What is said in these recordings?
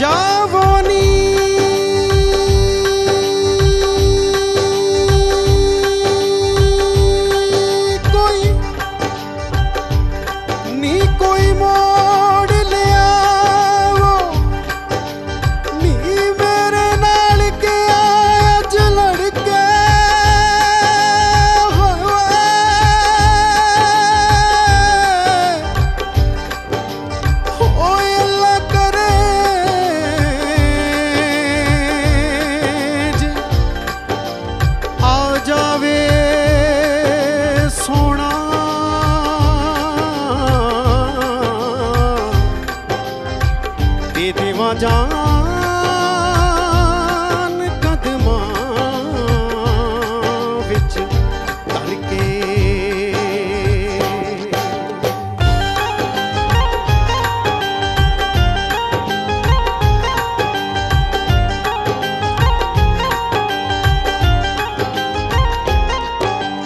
যাবনী ਦੇ ਦੇਵਾਂ ਕਦਮਾਂ ਵਿੱਚ ਧਰ ਕੇ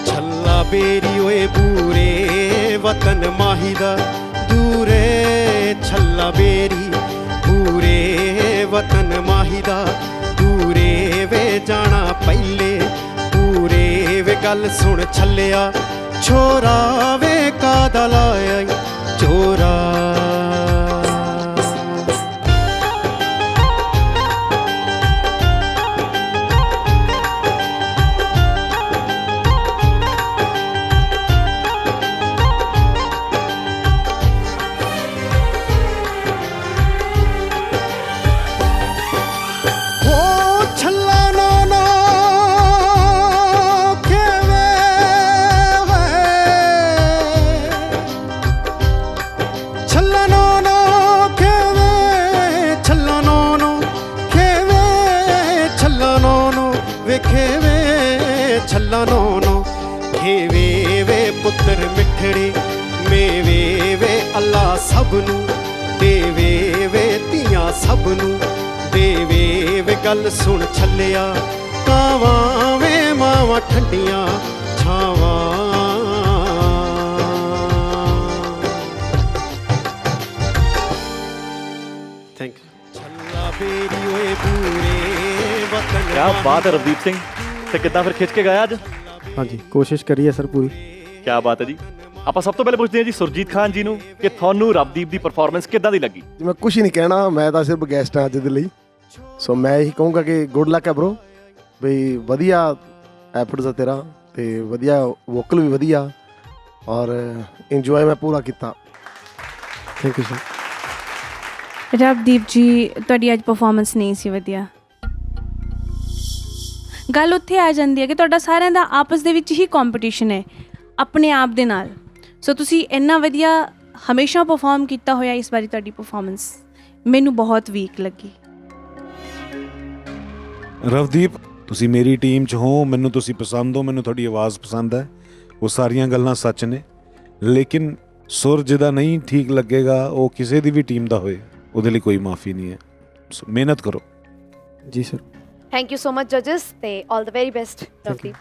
ਛੱਲਾ ਬੇਰੀ ਓਏ ਪੂਰੇ ਵਤਨ ਮਾਹੀ ਦਾ ਦੂਰੇ। ਛੱਲਾ ਬੇਰੀ ਪੂਰੇ ਵਤਨ ਮਾਹੀ ਦਾ ਦੂਰੇ ਵੇ ਜਾਣਾ ਪਹਿਲੇ ਪੂਰੇ ਵੇ ਗੱਲ ਸੁਣ ਛੱਲਿਆ ਛੋਰਾ ਨਾ ਵੇਖੇਵੇ ਛੱਲਾ ਨੋ ਨੋ। ਖੇਵੇ ਵੇ ਪੁੱਤਰ ਮਿੱਠੜੇ, ਮੇਵੇ ਵੇ ਅੱਲਾ ਸਭ ਨੂੰ। ਦੇਵੇ ਵੇ ਧੀਆਂ ਸਭ ਨੂੰ। ਦੇਵੇ ਵੇ ਗੱਲ ਸੁਣ ਛੱਲਿਆ। ਕਾਵਾਂ ਵੇ ਮਾਵਾਂ ਠੰਡੀਆਂ, ਛਾਵਾਂ। ਥੈਂਕ ਯੂ ਛੱਲਾ ਬੇਰੀ ਓਏ ਪੂਰੇ। ਕਿਆ ਬਾਤ ਹੈ ਰਵਦੀਪ ਸਿੰਘ। ਤੇ ਕਿੱਦਾਂ ਫਿਰ ਖਿੱਚ ਕੇ ਗਾਇਆ ਅੱਜ? ਹਾਂਜੀ ਕੋਸ਼ਿਸ਼ ਕਰੀਏ ਸਰ ਪੂਰੀ। ਕਿਆ ਬਾਤ ਹੈ ਜੀ। ਆਪਾਂ ਸਭ ਤੋਂ ਪਹਿਲੇ ਪੁੱਛਦੇ ਹਾਂ ਜੀ ਸੁਰਜੀਤ ਖਾਨ ਜੀ ਨੂੰ ਕਿ ਤੁਹਾਨੂੰ ਰਵਦੀਪ ਦੀ ਪਰਫਾਰਮੈਂਸ ਕਿੱਦਾਂ ਦੀ ਲੱਗੀ? ਜੀ, ਮੈਂ ਕੁਝ ਨਹੀਂ ਕਹਿਣਾ ਮੈਂ ਤਾਂ ਸਿਰਫ ਗੈਸਟ ਹਾਂ ਅੱਜ ਦੇ ਲਈ। ਸੋ ਮੈਂ ਇਹੀ ਕਹੂੰਗਾ ਕਿ ਗੁੱਡ ਲੱਕ ਹੈ ਬ్రో ਬਈ ਵਧੀਆ ਐਫਰਟਸ ਆ ਤੇਰਾ ਤੇ ਵਧੀਆ ਵੋਕਲ ਵੀ ਵਧੀਆ ਔਰ ਇੰਜੋਏ ਮੈਂ ਪੂਰਾ ਕੀਤਾ। ਥੈਂਕ ਯੂ ਸਰ ਰਵਦੀਪ ਜੀ ਤੁਹਾਡੀ ਅੱਜ ਪਰਫਾਰਮੈਂਸ ਨਹੀਂ ਸੀ ਵਧੀਆ। ਗੱਲ ਉੱਥੇ ਆ ਜਾਂਦੀ ਹੈ ਕਿ ਤੁਹਾਡਾ ਸਾਰਿਆਂ ਦਾ ਆਪਸ ਦੇ ਵਿੱਚ ਹੀ ਕੰਪੀਟੀਸ਼ਨ ਹੈ ਆਪਣੇ ਆਪ ਦੇ ਨਾਲ। ਸੋ ਤੁਸੀਂ ਇੰਨਾ ਵਧੀਆ ਹਮੇਸ਼ਾ ਪਰਫਾਰਮ ਕੀਤਾ ਹੋਇਆ ਇਸ ਵਾਰੀ ਤੁਹਾਡੀ ਪਰਫਾਰਮੈਂਸ ਮੈਨੂੰ ਬਹੁਤ ਵੀਕ ਲੱਗੀ। ਰਵਦੀਪ ਤੁਸੀਂ ਮੇਰੀ ਟੀਮ 'ਚ ਹੋ ਮੈਨੂੰ ਤੁਸੀਂ ਪਸੰਦ ਹੋ ਮੈਨੂੰ ਤੁਹਾਡੀ ਆਵਾਜ਼ ਪਸੰਦ ਹੈ। ਉਹ ਸਾਰੀਆਂ ਗੱਲਾਂ ਸੱਚ ਨੇ। ਲੇਕਿਨ ਸੁਰ ਜਿਹਦਾ ਨਹੀਂ ਠੀਕ ਲੱਗੇਗਾ ਉਹ ਕਿਸੇ ਦੀ ਵੀ ਟੀਮ ਦਾ ਹੋਏ ਉਹਦੇ ਲਈ ਕੋਈ ਮਾਫੀ ਨਹੀਂ ਹੈ। ਸੋ ਮਿਹਨਤ ਕਰੋ। ਜੀ sir Thank you so much, judges. They all the very best. Lovely.